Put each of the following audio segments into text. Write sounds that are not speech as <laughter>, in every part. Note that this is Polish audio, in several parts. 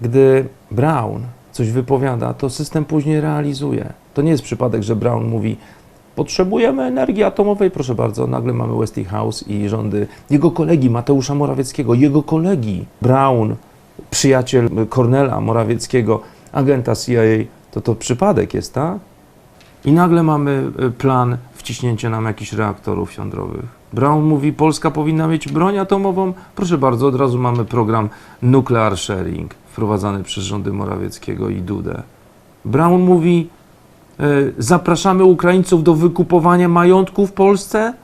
Gdy Brown coś wypowiada, to system później realizuje. To nie jest przypadek, że Brown mówi, potrzebujemy energii atomowej, proszę bardzo, nagle mamy Westinghouse i rządy jego kolegi Mateusza Morawieckiego, jego kolegi Brown, przyjaciel Kornela Morawieckiego, agenta CIA, to to przypadek jest, tak? I nagle mamy y, plan wciśnięcia nam jakichś reaktorów jądrowych. Brown mówi, Polska powinna mieć broń atomową. Proszę bardzo, od razu mamy program Nuclear Sharing, wprowadzany przez rządy Morawieckiego i Dudę. Brown mówi, y, zapraszamy Ukraińców do wykupowania majątku w Polsce.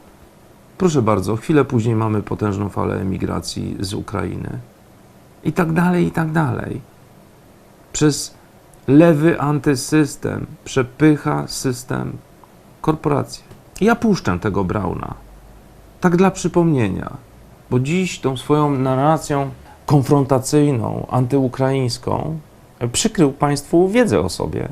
Proszę bardzo, chwilę później mamy potężną falę emigracji z Ukrainy. I tak dalej, i tak dalej. Przez lewy antysystem przepycha system korporacje. Ja puszczę tego Brauna. Tak dla przypomnienia, bo dziś tą swoją narracją konfrontacyjną, antyukraińską przykrył Państwu wiedzę o sobie.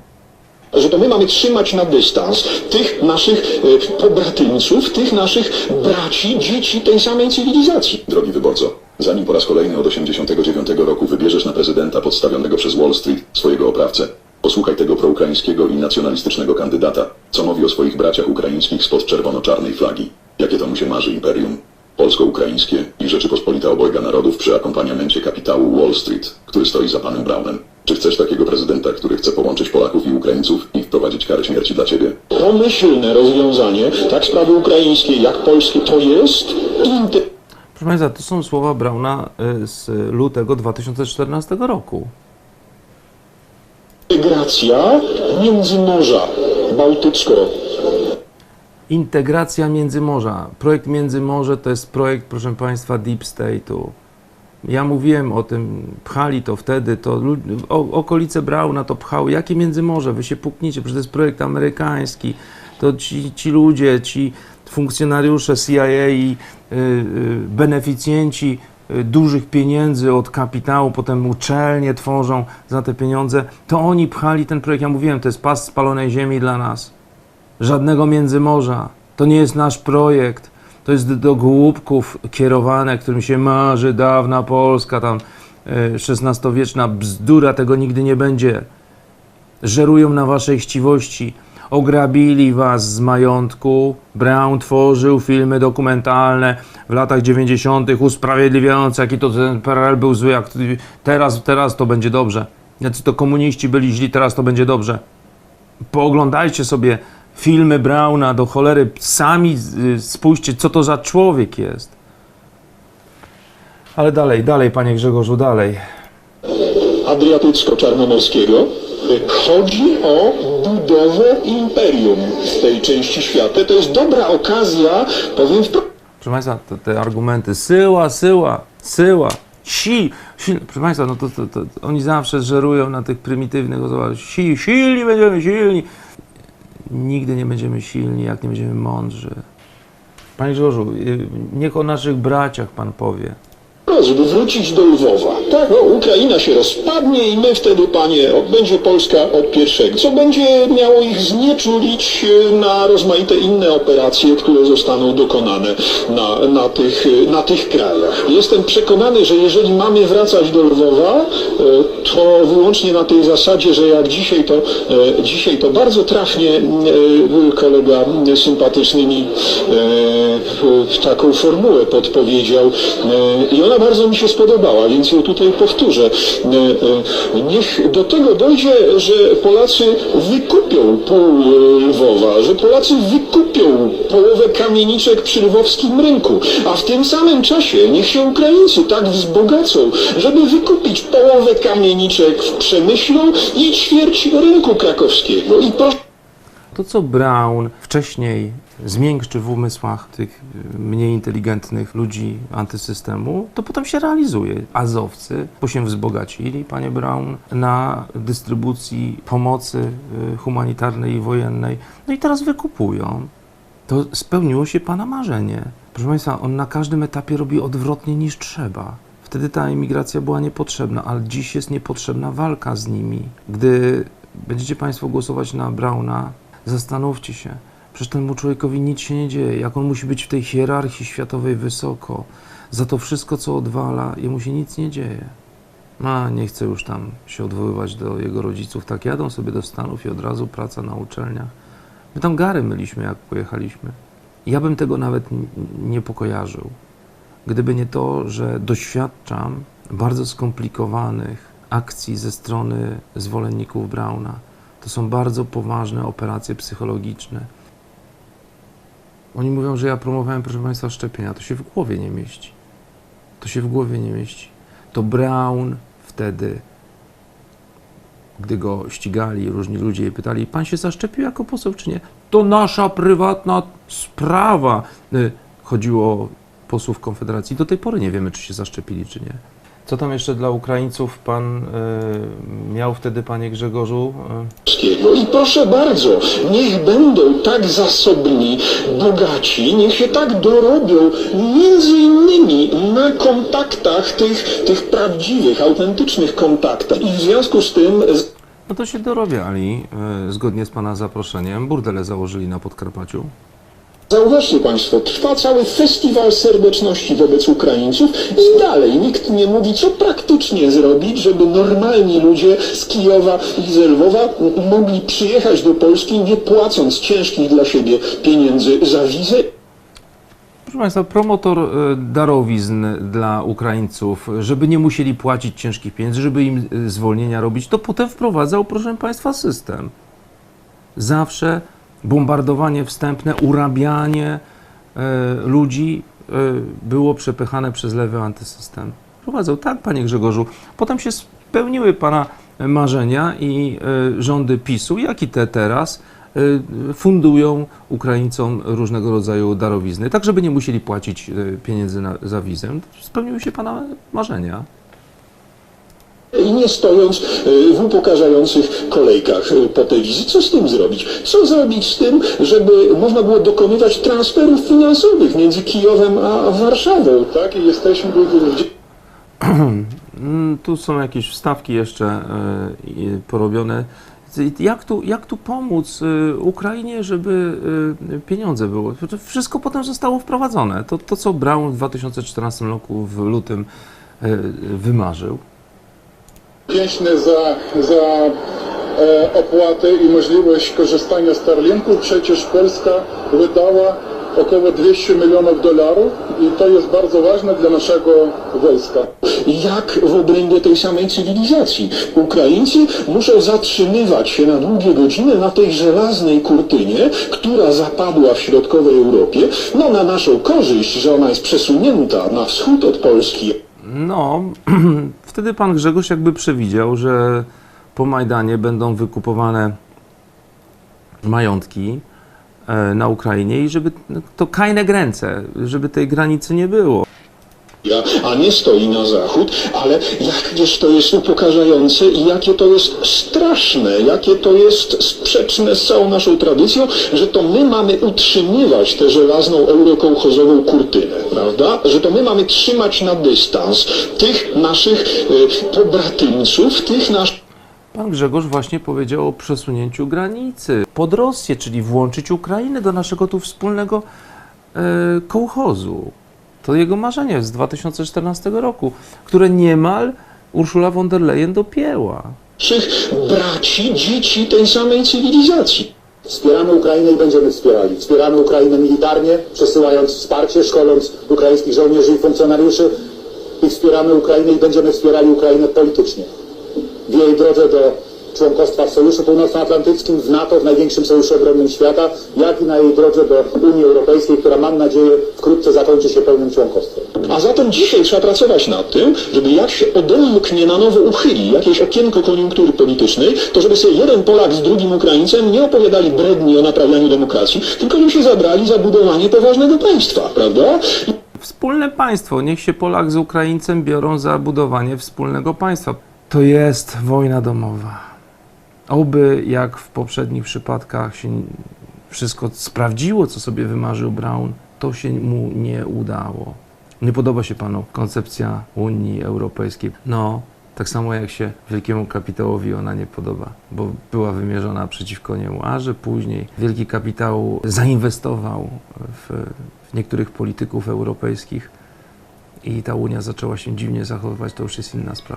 że to my mamy trzymać na dystans tych naszych e, pobratyńców, tych naszych braci, dzieci tej samej cywilizacji. Drogi wyborco, zanim po raz kolejny od 89 roku wybierzesz na prezydenta podstawionego przez Wall Street swojego oprawcę, posłuchaj tego proukraińskiego i nacjonalistycznego kandydata, co mówi o swoich braciach ukraińskich spod czerwono-czarnej flagi. Jakie to mu się marzy imperium? Polsko-ukraińskie i Rzeczypospolita obojga narodów przy akompaniamencie kapitału Wall Street, który stoi za panem Brownem. Czy chcesz takiego prezydenta, który chce połączyć Polaków i Ukraińców i wprowadzić karę śmierci dla ciebie? Pomyślne rozwiązanie, tak sprawy ukraińskie jak polskie, to jest Proszę Państwa, to są słowa Brauna y, z lutego 2014 roku. Integracja Międzymorza Bałtycko. Integracja Międzymorza. Projekt Międzymorze to jest projekt, proszę Państwa, Deep State'u. Ja mówiłem o tym, pchali to wtedy, to okolice Brauna to pchały. Jakie Międzymorze? Wy się puknijcie, przecież to jest projekt amerykański. To ci, ci ludzie, ci funkcjonariusze CIA i y, y, beneficjenci dużych pieniędzy od kapitału, potem uczelnie tworzą za te pieniądze, to oni pchali ten projekt. Ja mówiłem, to jest pas spalonej ziemi dla nas żadnego międzymorza. To nie jest nasz projekt. To jest do głupków kierowane, którym się marzy dawna Polska, tam XVI-wieczna bzdura, tego nigdy nie będzie. Żerują na waszej chciwości. Ograbili was z majątku. Brown tworzył filmy dokumentalne w latach 90., usprawiedliwiające, jaki to ten PRL był zły, jak teraz, teraz to będzie dobrze. Jacy to komuniści byli źli, teraz to będzie dobrze pooglądajcie sobie filmy Brauna do cholery, sami y, spójrzcie, co to za człowiek jest. Ale dalej, dalej, panie Grzegorzu, dalej. Adriatycko-Czarnomorskiego. Chodzi o budowę imperium w tej części świata. To jest dobra okazja, powiem wprost. Proszę Państwa, te, te argumenty, syła, syła, syła, si, si proszę Państwa, no to, to, to oni zawsze żerują na tych prymitywnych osobach, si, silni będziemy, silni. Nigdy nie będziemy silni, jak nie będziemy mądrzy. Panie Grzegorzu, y, niech o naszych braciach Pan powie. Żeby wrócić do Lwowa. Tak, no, Ukraina się rozpadnie i my wtedy, panie, będzie Polska od pierwszego. Co będzie miało ich znieczulić e, na rozmaite inne operacje, które zostaną dokonane na, na, tych, e, na tych krajach. Jestem przekonany, że jeżeli mamy wracać do Lwowa, e, to wyłącznie na tej zasadzie, że jak dzisiaj to, e, dzisiaj to bardzo trafnie e, kolega sympatyczny mi e, taką formułę podpowiedział i ona bardzo mi się spodobała, więc ją tutaj powtórzę. Niech do tego dojdzie, że Polacy wykupią pół Lwowa, że Polacy wykupią połowę kamieniczek przy lwowskim rynku, a w tym samym czasie niech się Ukraińcy tak wzbogacą, żeby wykupić połowę kamieniczek w Przemyślu i ćwierć rynku krakowskiego. I proszę To, co Brown wcześniej zmiękczy w umysłach tych y, mniej inteligentnych ludzi antysystemu, to potem się realizuje. Azowcy, bo się wzbogacili, panie Brown, na dystrybucji pomocy y, humanitarnej i wojennej, no i teraz wykupują. To spełniło się pana marzenie. Proszę państwa, on na każdym etapie robi odwrotnie niż trzeba. Wtedy ta emigracja była niepotrzebna, ale dziś jest niepotrzebna walka z nimi. Gdy będziecie Państwo głosować na Brauna, zastanówcie się. Przecież temu człowiekowi nic się nie dzieje. Jak on musi być w tej hierarchii światowej wysoko, za to wszystko, co odwala, jemu się nic nie dzieje. A, nie chcę już tam się odwoływać do jego rodziców. Tak jadą sobie do Stanów i od razu praca na uczelniach. My tam gary myliśmy, jak pojechaliśmy. Ja bym tego nawet nie pokojarzył. Gdyby nie to, że doświadczam bardzo skomplikowanych akcji ze strony zwolenników Brauna. To są bardzo poważne operacje psychologiczne. Oni mówią, że ja promowałem, proszę Państwa, szczepienia. To się w głowie nie mieści. To się w głowie nie mieści. To Brown wtedy, gdy go ścigali różni ludzie i pytali, pan się zaszczepił jako poseł, czy nie? To nasza prywatna sprawa. Y, Chodziło posłów Konfederacji. Do tej pory nie wiemy, czy się zaszczepili, czy nie. Co tam jeszcze dla Ukraińców pan y, miał wtedy, panie Grzegorzu? Polskiego. I proszę bardzo, niech będą tak zasobni, bogaci, niech się tak dorobią, między innymi na kontaktach tych, tych prawdziwych, autentycznych kontaktach. I w związku z tym No to się dorobiali, y, zgodnie z pana zaproszeniem. Burdele założyli na Podkarpaciu. Zauważcie Państwo, trwa cały festiwal serdeczności wobec Ukraińców i dalej nikt nie mówi, co praktycznie zrobić, żeby normalni ludzie z Kijowa i z Lwowa mogli przyjechać do Polski, nie płacąc ciężkich dla siebie pieniędzy za wizę Proszę Państwa, promotor e, darowizn dla Ukraińców, żeby nie musieli płacić ciężkich pieniędzy, żeby im e, zwolnienia robić, to potem wprowadzał, proszę Państwa, system. Zawsze bombardowanie wstępne, urabianie e, ludzi e, było przepychane przez lewy antysystem. Wprowadzał, tak, Panie Grzegorzu. Potem się spełniły Pana marzenia i e, rządy PiSu, jak i te teraz, fundują Ukraińcom różnego rodzaju darowizny, tak żeby nie musieli płacić pieniędzy na, za wizę. Spełniły się Pana marzenia. I nie stojąc y, w upokarzających kolejkach y, po te wizy. Co z tym zrobić? Co zrobić z tym, żeby można było dokonywać transferów finansowych między Kijowem a Warszawą? Tak, i jesteśmy <clears throat> Tu są jakieś wstawki jeszcze i porobione. Jak tu, jak tu pomóc Ukrainie, żeby pieniądze było? To wszystko potem zostało wprowadzone. To, to co Brown w 2014 roku w lutym wymarzył. Wdzięczny za, za e, opłatę i możliwość korzystania z Starlinku. Przecież Polska wydała około 200 milionów dolarów i to jest bardzo ważne dla naszego wojska. jak w obrębie tej samej cywilizacji. Ukraińcy muszą zatrzymywać się na długie godziny na tej żelaznej kurtynie, która zapadła w środkowej Europie, no na naszą korzyść, że ona jest przesunięta na wschód od Polski. No, <clears throat> wtedy pan Grzegorz jakby przewidział, że po Majdanie będą wykupowane majątki e, na Ukrainie i żeby to kajne gręce, żeby tej granicy nie było. A nie stoi na zachód, ale jakież to jest upokarzające i jakie to jest straszne, jakie to jest sprzeczne z całą naszą tradycją, że to my mamy utrzymywać tę żelazną eurokołchozową kurtynę, prawda? Że to my mamy trzymać na dystans tych naszych y, tych naszych Pan Grzegorz właśnie powiedział o przesunięciu granicy pod Rosję, czyli włączyć Ukrainę do naszego tu wspólnego e, kołchozu. To jego marzenie z 2014 roku, które niemal Urszula von der Leyen dopięła. braci, dzieci tej samej cywilizacji. Wspieramy Ukrainę i będziemy wspierali. Wspieramy Ukrainę militarnie, przesyłając wsparcie, szkoląc ukraińskich żołnierzy i funkcjonariuszy i wspieramy Ukrainę i będziemy wspierali Ukrainę politycznie. W jej drodze do członkostwa w Sojuszu Północnoatlantyckim, w NATO, w największym sojuszu obronnym świata, jak i na jej drodze do Unii Europejskiej, która mam nadzieję wkrótce zakończy się pełnym członkostwem. A zatem dzisiaj trzeba pracować nad tym, żeby jak się odemknie na nowo uchyli jakieś okienko koniunktury politycznej, to żeby sobie jeden Polak z drugim Ukraińcem nie opowiadali bredni o naprawianiu demokracji, tylko żeby się zabrali za budowanie poważnego państwa, prawda? Wspólne państwo. Niech się Polak z Ukraińcem biorą za budowanie wspólnego państwa. To jest wojna domowa. Oby jak w poprzednich przypadkach się wszystko sprawdziło, co sobie wymarzył Brown, to się mu nie udało. Nie podoba się panu koncepcja Unii Europejskiej. No, tak samo jak się wielkiemu kapitałowi ona nie podoba, bo była wymierzona przeciwko niemu, a że później wielki kapitał zainwestował w, w niektórych polityków europejskich i ta Unia zaczęła się dziwnie zachowywać, to już jest inna sprawa.